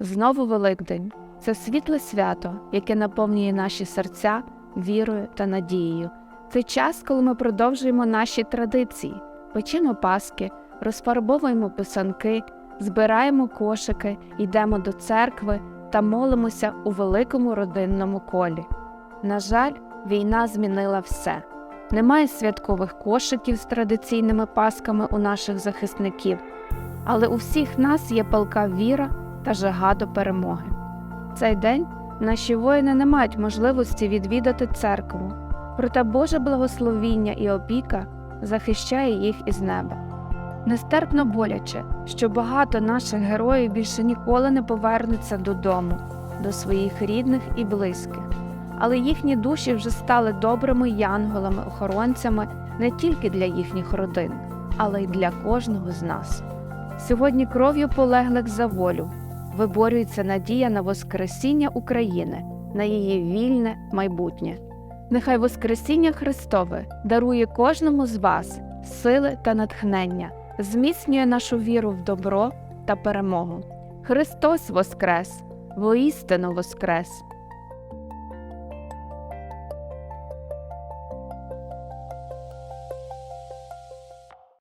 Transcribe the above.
Знову Великдень це світле свято, яке наповнює наші серця вірою та надією. Це час, коли ми продовжуємо наші традиції, печемо паски, розфарбовуємо писанки, збираємо кошики, йдемо до церкви та молимося у великому родинному колі. На жаль, війна змінила все. Немає святкових кошиків з традиційними пасками у наших захисників, але у всіх нас є палка віра та жага до перемоги. Цей день наші воїни не мають можливості відвідати церкву, проте Боже благословіння і опіка захищає їх із неба. Нестерпно боляче, що багато наших героїв більше ніколи не повернуться додому, до своїх рідних і близьких, але їхні душі вже стали добрими янголами-охоронцями не тільки для їхніх родин, але й для кожного з нас. Сьогодні кров'ю полеглих за волю виборюється надія на Воскресіння України, на її вільне майбутнє. Нехай Воскресіння Христове дарує кожному з вас сили та натхнення, зміцнює нашу віру в добро та перемогу. Христос Воскрес! Воістину Воскрес!